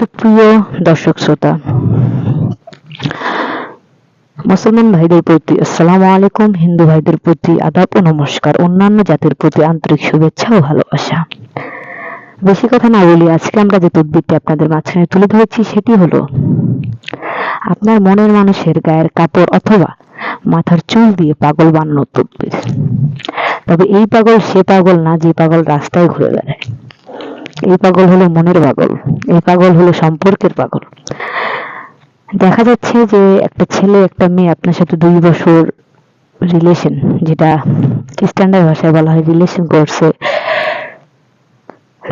সুপ্রিয় দর্শক শ্রোতা, মুসলমান ভাইদের প্রতি আসসালামু আলাইকুম, হিন্দু ভাইদের প্রতি আদাব ও নমস্কার, অন্যান্য জাতির প্রতি আন্তরিক শুভেচ্ছা ও ভালোবাসা। বেশি কথা না বলি আজকে আমরা যে তদ্বিরটি আপনাদের মাঝখানে তুলে ধরেছি, সেটি হলো, আপনার মনের মানুষের গায়ের কাপড় অথবা মাথার চুল দিয়ে পাগল বানানো তদ্বির। তবে এই পাগল সে পাগল না যে পাগল রাস্তায় ঘুরে বেড়ায়। এই পাগল হলো মনের পাগল, এই পাগল হলো সম্পর্কের পাগল। দেখা যাচ্ছে যে একটা ছেলে, একটা মেয়ে আপনার সাথে দুই বছর রিলেশন যেটা স্ট্যান্ডার্ড ভাষায় বলা হয় রিলেশন করছে।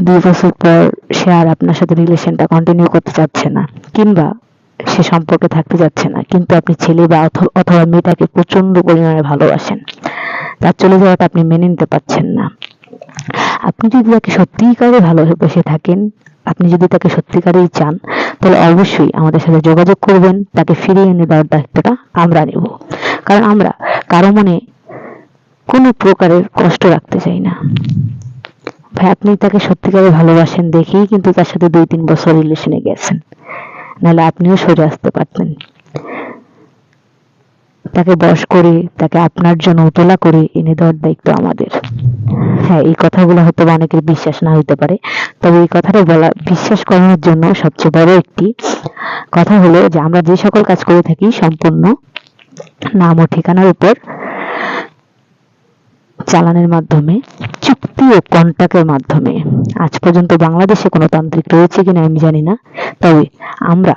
দুই বছর পর সে আর আপনার সাথে রিলেশনটা কন্টিনিউ করতে চাচ্ছে না, কিংবা সে সম্পর্কে থাকতে যাচ্ছে না, কিন্তু আপনি ছেলে বা অথবা মেয়েটাকে প্রচণ্ড পরিমাণে ভালোবাসেন। তার চলে যাওয়াটা আপনি মেনে নিতে পারছেন না। আপনি যদি তাকে সত্যিকারে ভালোবেসে থাকেন, আপনি যদি তাকে সত্যিকারেই চান, তাহলে অবশ্যই আমাদের সাথে যোগাযোগ করবেন, তাকে ফিরিয়ে এনে দেওয়ার দায়িত্বটা আমরা নেব। কারণ আমরা কারও মনে কোনো প্রকারের কষ্ট রাখতে চাই না। ভাই, আপনি তাকে সত্যিকারে ভালোবাসেন দেখেই কিন্তু তার সাথে দুই তিন বছর রিলেশনে গেছেন। নাহলে আপনিও সরে আসতে পারতেন। তাকে বশ করে, তাকে আপনার জন্য উতলা করে এনে দেওয়ার দায়িত্ব আমাদের। হ্যাঁ এই কথাগুলো হয়তো অনেকের বিশ্বাস না হইতে পারে। তবে এই কথাটা বলা, বিশ্বাস করানোর জন্য সবচেয়ে বড় একটি কথা হলো যে, আমরা যে সকল কাজ করে থাকি সম্পূর্ণ নাম ও ঠিকানার উপর চালানের মাধ্যমে, চুক্তি ও কন্ট্রাক্টের মাধ্যমে। আজ পর্যন্ত বাংলাদেশে কোনো তান্ত্রিক রয়েছে কিনা আমি জানি না, তবে আমরা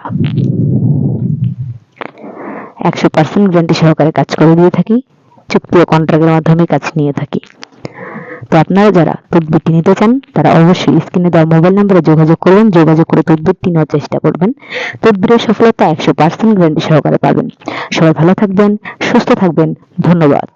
একশো পার্সেন্ট গ্যারান্টি সহকারে কাজ করে দিয়ে থাকি, চুক্তি ও কন্ট্রাক্টের মাধ্যমে কাজ নিয়ে থাকি। তো আপনারা যারা তদবিরটি নিতে চান, তারা অবশ্যই স্ক্রিনে দেওয়া মোবাইল নম্বরে যোগাযোগ করবেন, যোগাযোগ করে তদবিরটি নেওয়ার চেষ্টা করবেন। তদবিরের সফলতা একশো পার্সেন্ট গ্যারান্টি সহকারে পাবেন। সবাই ভালো থাকবেন, সুস্থ থাকবেন, ধন্যবাদ।